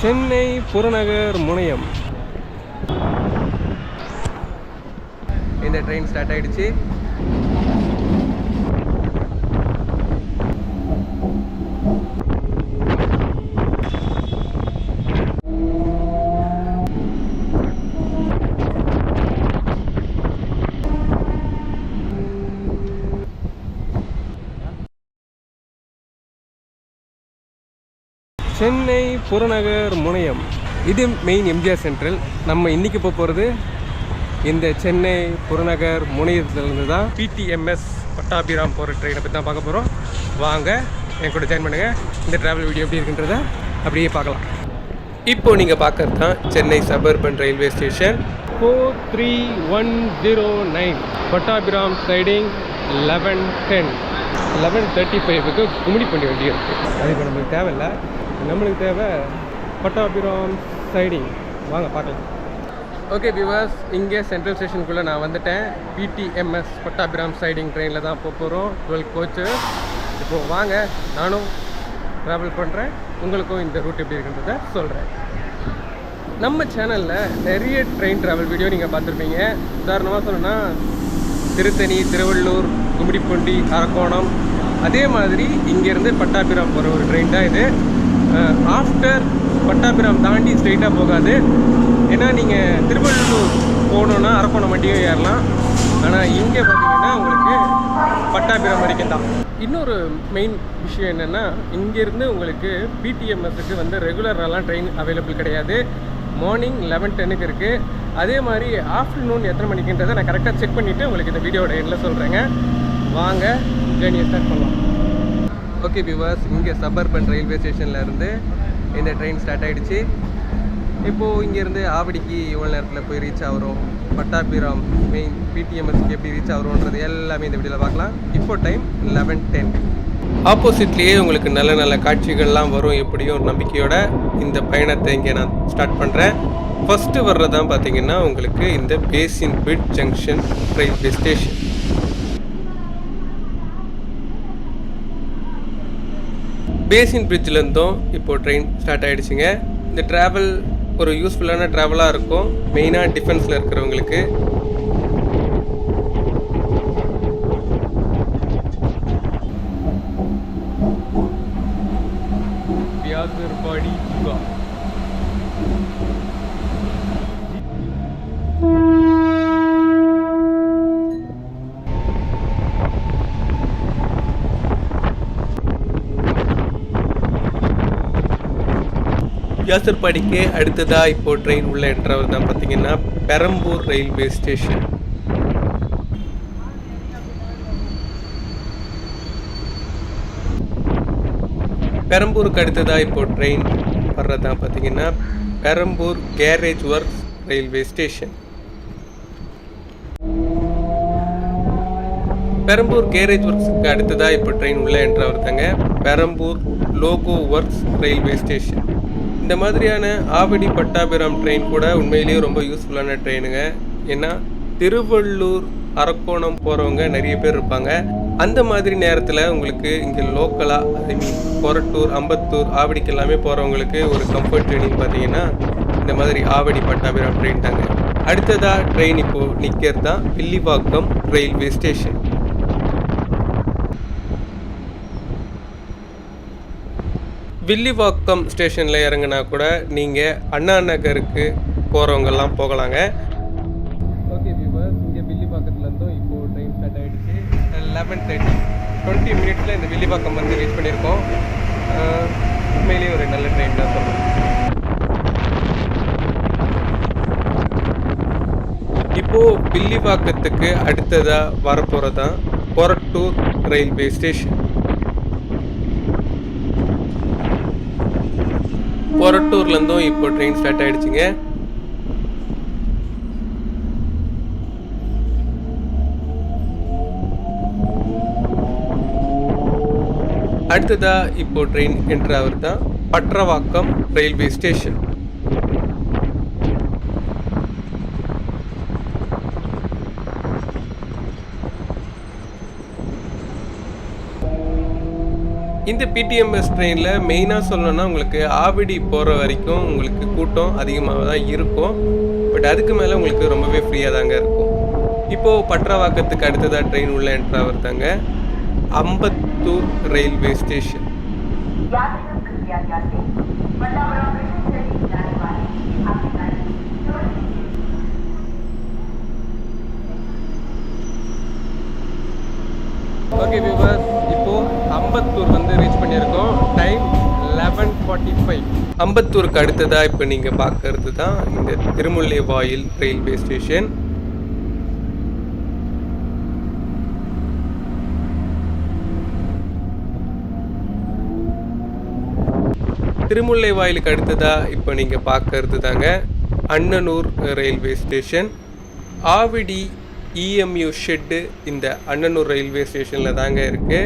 சென்னை புறநகர் முனையம். இந்த ட்ரெயின் ஸ்டார்ட் ஆகிடுச்சு சென்னை புறநகர் முனையம். இது மெயின் எம்ஜிஆர் சென்ட்ரல் நம்ம இன்றைக்கி போக போகிறது இந்த சென்னை புறநகர் முனையத்துலேருந்து தான் பிடிஎம்எஸ் பட்டாபிராம் போகிற ட்ரெயினை பற்றி தான் பார்க்க போகிறோம் வாங்க என் கூட ஜாயின் பண்ணுங்கள் இந்த ட்ராவல் வீடியோ எப்படி இருக்குன்றத அப்படியே பார்க்கலாம். இப்போ நீங்கள் பார்க்கறது தான் Chennai suburban railway station four three one zero nine Pattabiram siding eleven ten eleven thirty ஃபைவுக்கு Gummidipoondi வண்டி இருக்குது அது இப்போ நம்மளுக்கு தேவையில்லை. நம்மளுக்கு தேவை பட்டாபிராம் சைடிங் வாங்க பார்க்கலாம். ஓகே விவாஸ் இங்கே சென்ட்ரல் ஸ்டேஷனுக்குள்ளே நான் வந்துட்டேன். பிடிஎம்எஸ் பட்டாபிராம் சைடிங் ட்ரெயினில் தான் போக போகிறோம் டுவெல் கோச்சு இப்போது வாங்க நானும் ட்ராவல் பண்ணுறேன் உங்களுக்கும் இந்த ரூட் எப்படி இருக்குன்றத சொல்கிறேன் நம்ம சேனலில் நிறைய ட்ரெயின் ட்ராவல் வீடியோ நீங்கள் பார்த்துருப்பீங்க. உதாரணமாக சொல்லணும்னா திருத்தணி திருவள்ளூர் கும்மிடிப்பூண்டி அரக்கோணம் அதே மாதிரி இங்கேருந்து பட்டாபிராம் போகிற ஒரு ட்ரெயின் தான் இது. ஆஃப்டர் பட்டாபிராம் தாண்டி ஸ்ட்ரெயிட்டாக போகாது. ஏன்னா நீங்கள் திருவள்ளூர் போகணுன்னா அரக்கோணம் வண்டியும் ஏறலாம். ஆனால் இங்கே பார்த்தீங்கன்னா உங்களுக்கு பட்டாபிராம் வரைக்கும் தான். இன்னொரு மெயின் விஷயம் என்னென்னா இங்கேருந்து உங்களுக்கு பிடிஎம்எஸ்க்கு வந்து ரெகுலரெலாம் ட்ரெயின் அவைலபிள் கிடையாது. மார்னிங் லெவன் டென்னுக்கு இருக்குது அதே மாதிரி ஆஃப்டர்நூன் எத்தனை மணிக்குன்றதை நான் கரெக்டாக செக் பண்ணிவிட்டு உங்களுக்கு இந்த வீடியோட எண்டில் சொல்கிறேங்க வாங்க ஜேர்னியை ஸ்டார்ட் பண்ணலாம். ஓகே வியூவர்ஸ் இங்கே சபர்பன் ரயில்வே ஸ்டேஷனில் இருந்து இந்த ட்ரெயின் ஸ்டார்ட் ஆகிடுச்சு இப்போது இங்கேருந்து ஆவடிக்கு எவ்வளோ நேரத்தில் போய் ரீச் ஆகிறோம். பட்டாபிராம் மெயின் பிடிஎம்எஸ்க்கு எப்படி ரீச் ஆகிறோன்றது எல்லாமே இந்த வீடியோவில் பார்க்கலாம். இப்போ டைம் லெவன் டென் ஆப்போசிட்லேயே உங்களுக்கு நல்ல நல்ல காட்சிகள்லாம் வரும் எப்படியும் நம்பிக்கையோட இந்த பயணத்தை இங்கே நான் ஸ்டார்ட் பண்ணுறேன் ஃபஸ்ட்டு வர்றதான் பார்த்தீங்கன்னா உங்களுக்கு இந்த Basin Bridge junction railway station Basin பிரிட்ஜ்லேருந்தும் இப்போது ட்ரெயின் ஸ்டார்ட் ஆகிடுச்சிங்க இந்த ட்ராவல் ஒரு யூஸ்ஃபுல்லான ட்ராவலாக இருக்கும். மெயினாக டிஃபென்ஸில் இருக்கிறவங்களுக்கு. வியாசர்பாடிக்கு அடுத்ததாக இப்போ ட்ரெயின் உள்ள என்றவர் தான் பார்த்தீங்கன்னா பெரம்பூர் ரயில்வே ஸ்டேஷன் பெரம்பூருக்கு அடுத்ததாக இப்போ ட்ரெயின் வர்றதான் பார்த்தீங்கன்னா Perambur carriage works railway station Perambur carriage ஒர்க்ஸுக்கு அடுத்ததாக இப்போ ட்ரெயின் உள்ள என்றவர் தாங்க Perambur loco works railway station இந்த மாதிரியான ஆவடி பட்டாபிராம் ட்ரெயின் கூட உண்மையிலேயே ரொம்ப யூஸ்ஃபுல்லான ட்ரெயினுங்க ஏன்னா திருவள்ளூர் அரக்கோணம் போகிறவங்க நிறைய பேர் இருப்பாங்க. அந்த மாதிரி நேரத்தில் உங்களுக்கு இங்கே லோக்கலாக ஐ மீன் கொரட்டூர் அம்பத்தூர் ஆவடிக்கு எல்லாமே போகிறவங்களுக்கு ஒரு கம்ஃபர்ட் ட்ரெயினிங் பார்த்தீங்கன்னா இந்த மாதிரி ஆவடி பட்டாபிராம் ட்ரெயின் தாங்க. அடுத்ததாக ட்ரெயின் இப்போது நிற்கிறது தான் வில்லிவாக்கம் ரயில்வே ஸ்டேஷன் வில்லிவாக்கம் ஸ்டேஷனில் இறங்குனா கூட நீங்கள் அண்ணா நகருக்கு போகிறவங்கெல்லாம் போகலாங்க. ஓகே வியூவர்ஸ் இங்கே வில்லிவாக்கத்துலேருந்தும் இப்போது ட்ரெயின் ஸ்டார்ட் ஆகிடுச்சு லெவன் தேர்ட்டி டுவெண்ட்டி மினிட்ஸில் இந்த வில்லிவாக்கம் வந்து ரீச் பண்ணியிருக்கோம். உண்மையிலேயே ஒரு நல்ல ட்ரெயின் தான் சொல்லணும். இப்போது வில்லிவாக்கத்துக்கு அடுத்ததாக வரப்போகிறது தான் கொரட்டூர் ரயில்வே ஸ்டேஷன் கொரட்டூர்லேருந்தும் இப்போ ட்ரெயின் ஸ்டார்ட் ஆகிடுச்சிங்க அடுத்ததாக இப்போ ட்ரெயின் என்ட்ரு அவர் தான் பட்ரவாக்கம் ரயில்வே ஸ்டேஷன் இந்த பிடிஎம்எஸ் ட்ரெயினில் மெயினாக சொல்லணும்னா உங்களுக்கு ஆவிடி போகிற வரைக்கும் உங்களுக்கு கூட்டம் அதிகமாக தான் இருக்கும். பட் அதுக்கு மேலே உங்களுக்கு ரொம்பவே ஃப்ரீயாக தாங்க இருக்கும். இப்போது பட்ராவாக்கத்துக்கு அடுத்ததாக ட்ரெயின் உள்ளே என்ட்ரு ஆகுறதாங்க Ambattur railway station okay viewer Ambattur வந்து ரீச் பண்ணியிருக்கோம். டைம் லெவன் ஃபார்ட்டி ஃபைவ் அம்பத்தூருக்கு அடுத்ததாக இப்போ நீங்கள் பார்க்கறது தான் இந்த திருமுல்லை வாயில் ரயில்வே ஸ்டேஷன் திருமுல்லை வாயிலுக்கு அடுத்ததாக இப்போ நீங்கள் பார்க்கறது தாங்க. Annanur railway station Avadi EMU shed இந்த அண்ணனூர் ரயில்வே ஸ்டேஷனில் தாங்க இருக்குது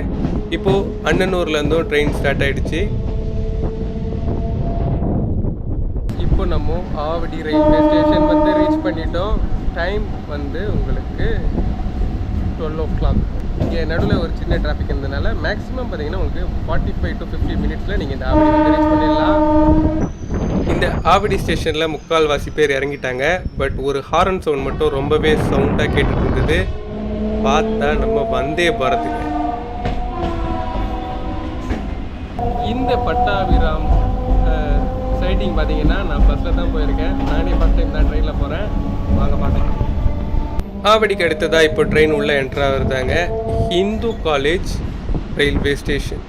இப்போது அண்ணனூர்லேருந்தும் ட்ரெயின் ஸ்டார்ட் ஆகிடுச்சு இப்போ நம்ம ஆவடி ரயில்வே ஸ்டேஷன் வந்து ரீச் பண்ணிட்டோம். டைம் வந்து உங்களுக்கு டுவெல் ஓ கிளாக் இங்கே நடுவில் ஒரு சின்ன டிராஃபிக் இருந்ததுனால மேக்ஸிமம் பார்த்தீங்கன்னா உங்களுக்கு ஃபார்ட்டி ஃபைவ் டு ஃபிஃப்டி மினிட்ஸில் நீங்கள் இந்த ஆவடி வந்து ரீச் பண்ணிடலாம். இந்த ஆவடி ஸ்டேஷனில் முக்கால்வாசி பேர் இறங்கிட்டாங்க. பட் ஒரு ஹாரன் சவுண்ட் மட்டும் ரொம்பவே சவுண்டாக கேட்டுட்டு இருந்தது. பார்த்தா நம்ம வந்தே பாரத்துக்கு. இந்த பட்டாபிராம் சைட்டிங் பார்த்தீங்கன்னா நான் பஸ்ஸில் தான் போயிருக்கேன். நானே ஃபஸ்ட் டைம் தான் ட்ரெயினில் போகிறேன் வாங்க மாட்டேன். ஆவடிக்கு அடுத்ததாக இப்போ ட்ரெயின் உள்ளே என்ட்ரு ஆகுறதாங்க Hindu college railway station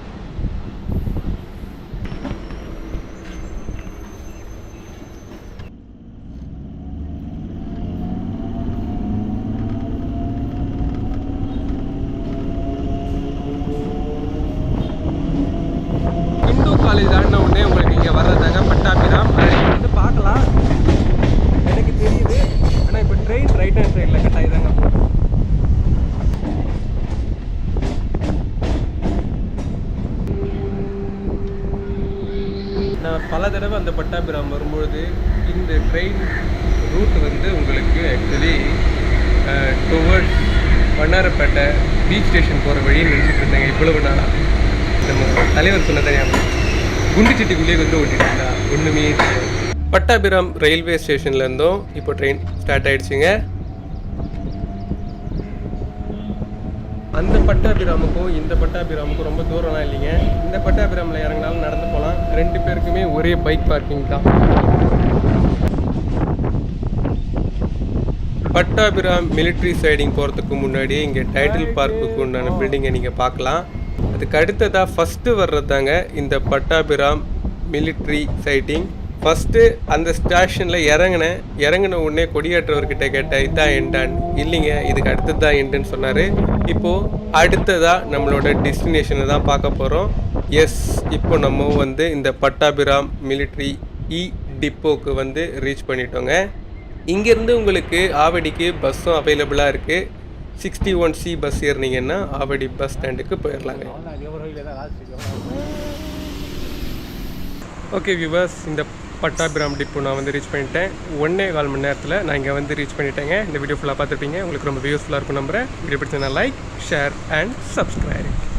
Hindu college ஆடின உடனே உங்களுக்கு இங்கே வர்றதாங்க பட்டாபிராம் அதை நீங்க வந்து பார்க்கலாம் எனக்கு தெரியுது ஆனால் இப்போ ட்ரெயின் ரைட் ஹேண்ட் சைடில் கட் ஆகி தாங்க போகுது நான் பல தடவை காஞ்சிபுரம் வரும்பொழுது இந்த ட்ரெயின் ரூட் வந்து உங்களுக்கு actually towards Vannarapettai beach station போகிற வழின்னு நினச்சிட்டு இருந்தாங்க இவ்வளவு நாளாக நம்ம தலைவர் சொன்னதை குண்டுச்சட்டிக்குள்ளேயே வந்து ஓட்டிட்டு இருந்தா ஒன்றுமே பட்டாபிராம் ரயில்வே ஸ்டேஷன்லேருந்தும் இப்போ ட்ரெயின் ஸ்டார்ட் ஆயிடுச்சுங்க. அந்த பட்டாபிராமுக்கும் இந்த பட்டாபிராமுக்கும் ரொம்ப தூரம்லாம் இல்லைங்க. இந்த பட்டாபிராமில் இறங்கினாலும் நடந்து போகலாம். ரெண்டு பேருக்குமே ஒரே பைக் பார்க்கிங் தான். பட்டாபிராம் மிலிட்ரி சைடிங் போகிறதுக்கு முன்னாடி இங்கே டைட்டில் பார்க்குக்கு உண்டான பில்டிங்கை நீங்கள் பார்க்கலாம். அதுக்கு அடுத்ததாக ஃபஸ்ட்டு வர்றதாங்க இந்த பட்டாபிராம் மிலிட்ரி சைட்டிங் ஃபஸ்ட்டு அந்த ஸ்டேஷனில் இறங்கினேன் இறங்கின உடனே கொடியேற்றவர்கிட்ட கேட்டேன் இதுதான் எண்டான் இல்லைங்க இதுக்கு அடுத்தது தான் எண்டுன்னு சொன்னார். இப்போது அடுத்ததாக நம்மளோட டெஸ்டினேஷனை தான் பார்க்க போகிறோம் எஸ் இப்போ நம்ம வந்து இந்த பட்டாபிராம் மிலிட்ரி இ டிப்போக்கு வந்து ரீச் பண்ணிட்டோங்க. இங்கேருந்து உங்களுக்கு ஆவடிக்கு பஸ்ஸும் அவைலபிளாக இருக்குது சிக்ஸ்டி ஒன் சி பஸ் ஏறினீங்கன்னா ஆவடி பஸ் ஸ்டாண்டுக்கு போயிடலாங்க ஓகே வியூவர்ஸ் இந்த பட்டாபிராம் டிப்போ நான் வந்து ரீச் பண்ணிட்டேன். ஒன்றே கால் மணி நேரத்தில் நான் இங்கே வந்து ரீச் பண்ணிட்டேங்க. இந்த வீடியோ ஃபுல்லாக பார்த்துருப்பீங்க. உங்களுக்கு ரொம்ப யூஸ்ஃபுல்லாக இருக்கும் நம்புறேன். வீடியோ பிடிச்சா லைக் ஷேர் அண்ட் சப்ஸ்கிரைப்